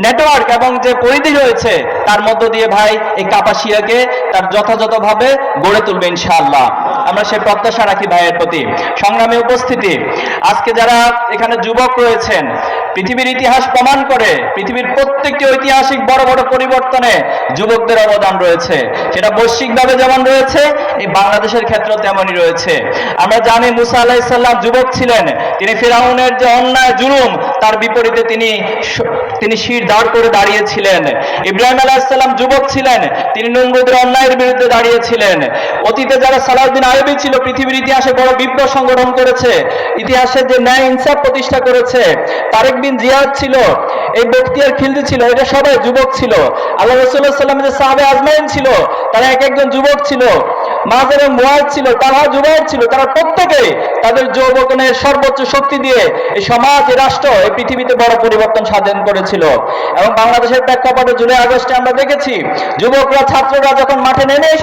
Network এবং যে পরিধি রয়েছে, তার মধ্য দিয়ে ভাই এই কাপাসিয়াকে তার যথাযথভাবে গড়ে তুলবে ইনশাআল্লাহ। আমরা সে প্রত্যাশা রাখি ভাইয়ের প্রতি। সংগ্রামী উপস্থিতি। আজকে যারা এখানে যুবক রয়েছেন, পৃথিবীর ইতিহাস প্রমাণ করে, পৃথিবীর প্রত্যেকটি ঐতিহাসিক বড় বড় পরিবর্তনে যুবকদের অবদান রয়েছে। সেটা বৈশ্বিকভাবে যেমন রয়েছে, এই বাংলাদেশের ক্ষেত্রেও তেমনই রয়েছে। আমরা জানি মুসা আলাহিসাল্লাম যুবক ছিলেন। তিনি ফেরাউনের যে অন্যায় জুলুম তার বিপরীতে তিনি তিনি শির দাঁড় করে দাঁড়িয়েছিলেন। ইব্রাহিম আলাহিসাল্লাম যুবক ছিলেন, তিনি নমরুদের অন্যায়ের বিরুদ্ধে দাঁড়িয়েছিলেন। অতীতে যারা সালাউদ্দিন আইবি ছিল, পৃথিবীর ইতিহাসে বড় বিপ্লব সংগঠন করেছে ইতিহাসের যে ন্যায় ইনসাফ প্রতিষ্ঠা করেছে, তারেক বিন জিয়াদ ছিল, এই বক্তিয়ার খিলজি ছিল, এটা সবাই যুবক ছিল। আল্লাহ রসুল্লাহ সাল্লামের যে সাহাবে আজমাইন ছিল, তারা এক একজন যুবক ছিল। মাঝের মোয়াজ ছিল তারা জুবাইর ছিল, তারা প্রত্যেকে তাদের যৌবকনের সর্বোচ্চ শক্তি দিয়ে এই সমাজ রাষ্ট্র, এই পৃথিবীতে বড় পরিবর্তন সাধন করেছিল। এবং বাংলাদেশের প্রেক্ষাপটে জুলাই আগস্টে আমরা দেখেছি, যুবকরা, ছাত্ররা যখন মাঠে নেমে এসে